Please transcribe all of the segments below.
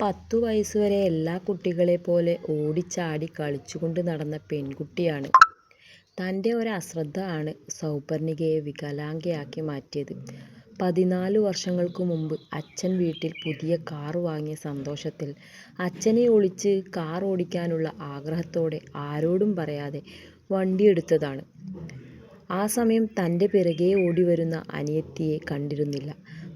പത്തു വയസ്സുവരെ എല്ലാ കുട്ടികളെ പോലെ ഓടിച്ചാടി കളിച്ചുകൊണ്ട് നടന്ന പെൺകുട്ടിയാണ്. തന്റെ ഒരശ്രദ്ധ ആണ് സൗപർണികയെ വികലാംഗയാക്കി മാറ്റിയത്. പതിനാല് വർഷങ്ങൾക്ക് മുമ്പ് അച്ഛൻ വീട്ടിൽ പുതിയ കാർ വാങ്ങിയ സന്തോഷത്തിൽ അച്ഛനെ ഒളിച്ച് കാർ ഓടിക്കാനുള്ള ആഗ്രഹത്തോടെ ആരോടും പറയാതെ വണ്ടിയെടുത്തതാണ്. ആ സമയം തന്റെ ഓടി ഓടിവരുന്ന അനിയത്തിയെ കണ്ടിരുന്നില്ല.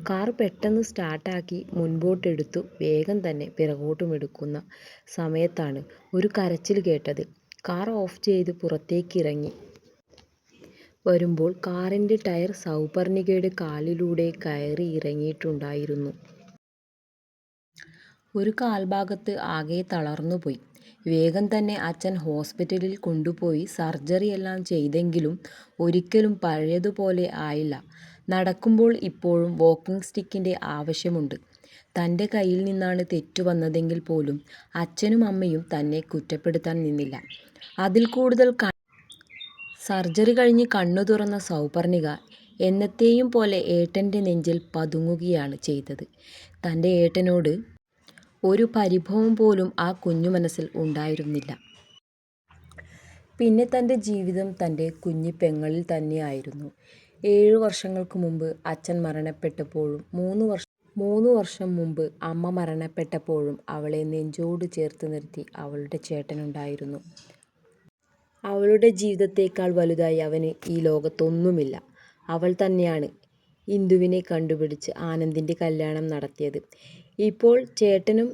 കാർ പെട്ടെന്ന് സ്റ്റാർട്ടാക്കി മുൻപോട്ടെടുത്തു വേഗം തന്നെ പിറകോട്ടും എടുക്കുന്ന സമയത്താണ് ഒരു കരച്ചിൽ കേട്ടത്. കാർ ഓഫ് ചെയ്ത് പുറത്തേക്കിറങ്ങി വരുമ്പോൾ കാറിന്റെ ടയർ സൗപർണികയുടെ കാലിലൂടെ കയറി ഇറങ്ങിയിട്ടുണ്ടായിരുന്നു. ഒരു കാൽഭാഗത്ത് ആകെ തളർന്നുപോയി. വേഗം തന്നെ അച്ഛൻ ഹോസ്പിറ്റലിൽ കൊണ്ടുപോയി സർജറിയെല്ലാം ചെയ്തെങ്കിലും ഒരിക്കലും പഴയതുപോലെ ആയില്ല. നടക്കുമ്പോൾ ഇപ്പോഴും വോക്കിംഗ് സ്റ്റിക്കിന്റെ ആവശ്യമുണ്ട്. തന്റെ കയ്യിൽ നിന്നാണ് തെറ്റു വന്നതെങ്കിൽ പോലും അച്ഛനും അമ്മയും തന്നെ കുറ്റപ്പെടുത്താൻ നിന്നില്ല. അതിൽ കൂടുതൽ സർജറി കഴിഞ്ഞ് കണ്ണു തുറന്ന സൗപർണിക എന്നത്തെയും പോലെ ഏട്ടന്റെ നെഞ്ചിൽ പതുങ്ങുകയാണ് ചെയ്തത്. തന്റെ ഏട്ടനോട് ഒരു പരിഭവം പോലും ആ കുഞ്ഞു മനസ്സിൽ ഉണ്ടായിരുന്നില്ല. പിന്നെ തന്റെ ജീവിതം തന്റെ കുഞ്ഞി കുഞ്ഞിപ്പെങ്ങളിൽ തന്നെയായിരുന്നു. ഏഴു വർഷങ്ങൾക്ക് മുമ്പ് അച്ഛൻ മരണപ്പെട്ടപ്പോഴും മൂന്ന് വർഷം മൂന്ന് വർഷം മുമ്പ് അമ്മ മരണപ്പെട്ടപ്പോഴും അവളെ നെഞ്ചോട് ചേർത്ത് നിർത്തി അവളുടെ ചേട്ടനുണ്ടായിരുന്നു. അവളുടെ ജീവിതത്തേക്കാൾ വലുതായി അവന് ഈ ലോകത്തൊന്നുമില്ല. അവൾ തന്നെയാണ് ഇന്ദുവിനെ കണ്ടുപിടിച്ച് ആനന്ദിന്റെ കല്യാണം നടത്തിയത്. ഇപ്പോൾ ചേട്ടനും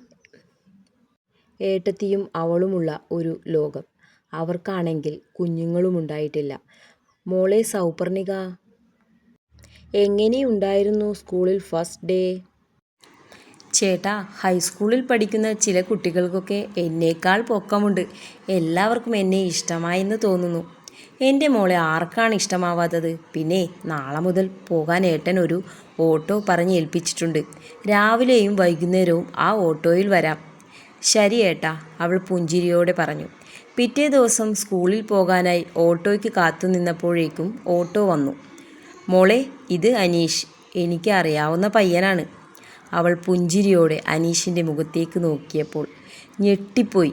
ഏട്ടത്തിയും അവളുമുള്ള ഒരു ലോകം. അവർക്കാണെങ്കിൽ കുഞ്ഞുങ്ങളുമുണ്ടായിട്ടില്ല. മോളെ സൗപർണിക. എങ്ങനെയുണ്ടായിരുന്നു സ്കൂളിൽ ഫസ്റ്റ് ഡേ? ചേട്ടാ ഹൈസ്കൂളിൽ പഠിക്കുന്ന ചില കുട്ടികൾക്കൊക്കെ എന്നേക്കാൾ പൊക്കമുണ്ട്. എല്ലാവർക്കും എന്നെ ഇഷ്ടമായെന്ന് തോന്നുന്നു. എന്റെ മോളെ ആർക്കാണ് ഇഷ്ടമാവാത്തത്. പിന്നെ നാളെ മുതൽ പോകാൻ ഏട്ടൻ ഒരു ഓട്ടോ പറഞ്ഞ് ഏൽപ്പിച്ചിട്ടുണ്ട്. രാവിലെയും വൈകുന്നേരവും ആ ഓട്ടോയിൽ വരാം. ശരി ഏട്ടാ അവൾ പുഞ്ചിരിയോടെ പറഞ്ഞു. പിറ്റേ ദിവസം സ്കൂളിൽ പോകാനായി ഓട്ടോയ്ക്ക് കാത്തു നിന്നപ്പോഴേക്കും ഓട്ടോ വന്നു. മോളെ ഇത് അനീഷ്. എനിക്ക് അറിയാവുന്ന പയ്യനാണ്. അവൾ പുഞ്ചിരിയോടെ അനീഷിന്റെ മുഖത്തേക്ക് നോക്കിയപ്പോൾ ഞെട്ടിപ്പോയി.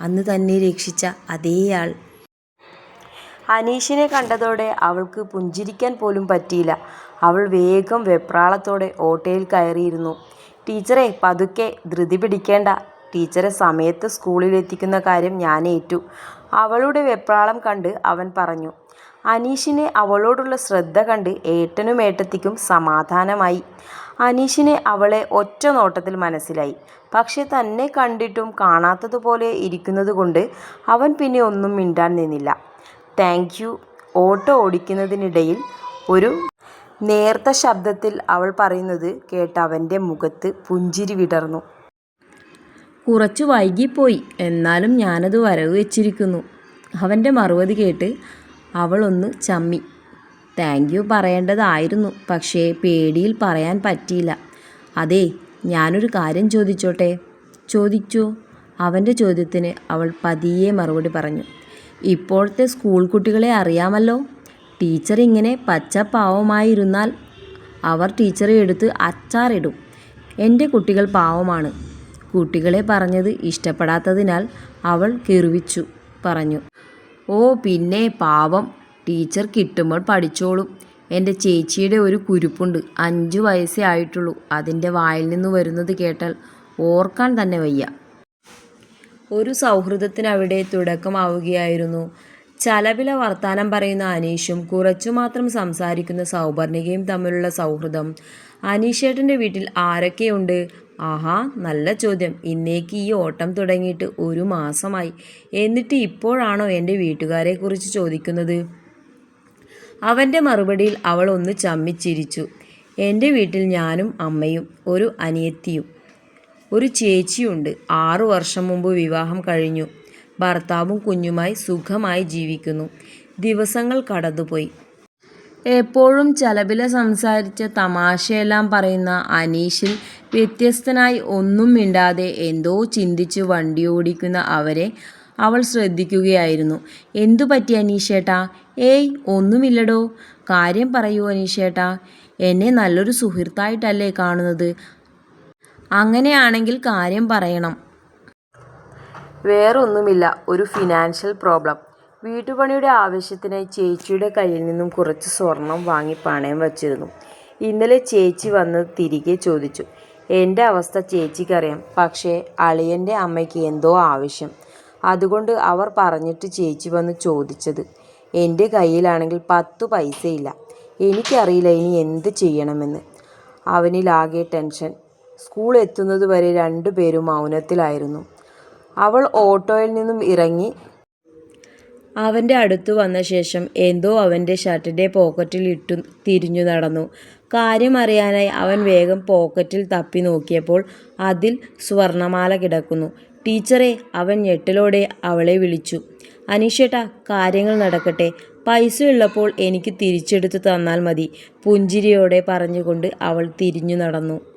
അന്ന് തന്നെ രക്ഷിച്ച അതേയാൾ. അനീഷിനെ കണ്ടതോടെ അവൾക്ക് പുഞ്ചിരിക്കാൻ പോലും പറ്റിയില്ല. അവൾ വേഗം വെപ്രാളത്തോടെ ഓട്ടോയിൽ കയറിയിരുന്നു. ടീച്ചറെ പതുക്കെ. ധൃതി പിടിക്കേണ്ട. ടീച്ചറെ സമയത്ത് സ്കൂളിലെത്തിക്കുന്ന കാര്യം ഞാനേറ്റു. അവളുടെ വെപ്രാളം കണ്ട് അവൻ പറഞ്ഞു. അനീഷിന് അവളോടുള്ള ശ്രദ്ധ കണ്ട് ഏട്ടനും ഏട്ടത്തിക്കും സമാധാനമായി. അനീഷിനെ അവളെ ഒറ്റ നോട്ടത്തിൽ മനസ്സിലായി. പക്ഷേ തന്നെ കണ്ടിട്ടും കാണാത്തതുപോലെ ഇരിക്കുന്നത് കൊണ്ട് അവൻ പിന്നെ ഒന്നും മിണ്ടാൻ നിന്നില്ല. താങ്ക് യു ഓട്ടോ ഓടിക്കുന്നതിനിടയിൽ ഒരു നേർത്ത ശബ്ദത്തിൽ അവൾ പറയുന്നത് കേട്ട് അവന്റെ മുഖത്ത് പുഞ്ചിരി വിടർന്നു. കുറച്ചു വൈകിപ്പോയി. എന്നാലും ഞാനത് വരവ് വെച്ചിരിക്കുന്നു. അവന്റെ മറുപടി കേട്ട് അവൾ ചമ്മി താങ്ക് യു പറയേണ്ടതായിരുന്നു. പക്ഷേ പേടിയിൽ പറയാൻ പറ്റിയില്ല. അതേ ഞാനൊരു കാര്യം ചോദിച്ചോട്ടെ? ചോദിച്ചോ. അവന്റെ ചോദ്യത്തിന് അവൾ പതിയെ മറുപടി പറഞ്ഞു. ഇപ്പോഴത്തെ സ്കൂൾ കുട്ടികളെ അറിയാമല്ലോ. ടീച്ചർ ഇങ്ങനെ പച്ചപ്പാവമായിരുന്നാൽ അവർ ടീച്ചറെ എടുത്ത് അച്ചാറിടും. എന്റെ കുട്ടികൾ പാവമാണ്. കുട്ടികളെ പറഞ്ഞത് ഇഷ്ടപ്പെടാത്തതിനാൽ അവൾ കിറുവിച്ചു പറഞ്ഞു. ഓ പിന്നെ പാവം. ടീച്ചർ കിട്ടുമ്പോൾ പഠിച്ചോളും. എന്റെ ചേച്ചിയുടെ ഒരു കുരുപ്പുണ്ട്. അഞ്ചു വയസ്സേ ആയിട്ടുള്ളൂ. അതിന്റെ വായിൽ നിന്ന് വരുന്നത് കേട്ടാൽ ഓർക്കാൻ തന്നെ വയ്യ. ഒരു സൗഹൃദത്തിനവിടെ തുടക്കമാവുകയായിരുന്നു. ചലവില വർത്താനം പറയുന്ന അനീഷും കുറച്ചു മാത്രം സംസാരിക്കുന്ന സൗപർണികയും തമ്മിലുള്ള സൗഹൃദം. അനീഷേട്ടന്റെ വീട്ടിൽ ആരൊക്കെയുണ്ട്? ആഹാ നല്ല ചോദ്യം. ഇന്നേക്ക് ഈ ഓട്ടം തുടങ്ങിയിട്ട് ഒരു മാസമായി. എന്നിട്ട് ഇപ്പോഴാണോ എന്റെ വീട്ടുകാരെക്കുറിച്ച് ചോദിക്കുന്നത്? അവന്റെ മറുപടിയിൽ അവൾ ഒന്ന് ചമ്മിച്ചിരിച്ചു എന്റെ വീട്ടിൽ ഞാനും അമ്മയും ഒരു അനിയത്തിയും ഒരു ചേച്ചിയുണ്ട്. ആറു വർഷം മുമ്പ് വിവാഹം കഴിഞ്ഞു. ഭർത്താവും കുഞ്ഞുമായി സുഖമായി ജീവിക്കുന്നു. ദിവസങ്ങൾ കടന്നുപോയി. എപ്പോഴും ചലവില സംസാരിച്ച് തമാശയെല്ലാം പറയുന്ന അനീഷിൽ വ്യത്യസ്തനായി ഒന്നും മിണ്ടാതെ എന്തോ ചിന്തിച്ച് വണ്ടി ഓടിക്കുന്ന അവരെ അവൾ ശ്രദ്ധിക്കുകയായിരുന്നു. എന്തു പറ്റി അനീഷേട്ടാ? ഏയ് ഒന്നുമില്ലടോ കാര്യം പറയൂ അനീഷേട്ടാ. എന്നെ നല്ലൊരു സുഹൃത്തായിട്ടല്ലേ കാണുന്നത്. അങ്ങനെയാണെങ്കിൽ കാര്യം പറയണം വേറൊന്നുമില്ല ഒരു ഫിനാൻഷ്യൽ പ്രോബ്ലം വീട്ടുപണിയുടെ ആവശ്യത്തിനായി ചേച്ചിയുടെ കയ്യിൽ നിന്നും കുറച്ച് സ്വർണം വാങ്ങി പണയം വച്ചിരുന്നു. ഇന്നലെ ചേച്ചി വന്ന് തിരികെ ചോദിച്ചു എന്റെ അവസ്ഥ ചേച്ചിക്കറിയാം. പക്ഷേ അളിയന്റെ അമ്മയ്ക്ക് എന്തോ ആവശ്യം. അതുകൊണ്ട് അവർ പറഞ്ഞിട്ട് ചേച്ചി വന്ന് ചോദിച്ചത് എന്റെ കയ്യിലാണെങ്കിൽ പത്ത് പൈസയില്ല. എനിക്കറിയില്ല ഇനി എന്ത് ചെയ്യണമെന്ന്. അവനിലാകെ ടെൻഷൻ. സ്കൂൾ എത്തുന്നത് വരെ രണ്ടുപേരും മൗനത്തിലായിരുന്നു. അവൾ ഓട്ടോയിൽ നിന്നും ഇറങ്ങി അവന്റെ അടുത്തു വന്ന ശേഷം എന്തോ അവന്റെ ഷർട്ടിന്റെ പോക്കറ്റിൽ ഇട്ടു തിരിഞ്ഞു നടന്നു. കാര്യം അറിയാനായി അവൻ വേഗം പോക്കറ്റിൽ തപ്പി നോക്കിയപ്പോൾ അതിൽ സ്വർണമാല കിടക്കുന്നു. ടീച്ചറെ അവൻ ഞെട്ടലോടെ അവളെ വിളിച്ചു. അനീഷേട്ടാ കാര്യങ്ങൾ നടക്കട്ടെ. പൈസ ഉള്ളപ്പോൾ എനിക്ക് തിരിച്ചെടുത്ത് തന്നാൽ മതി. പുഞ്ചിരിയോടെ പറഞ്ഞുകൊണ്ട് അവൾ തിരിഞ്ഞു നടന്നു.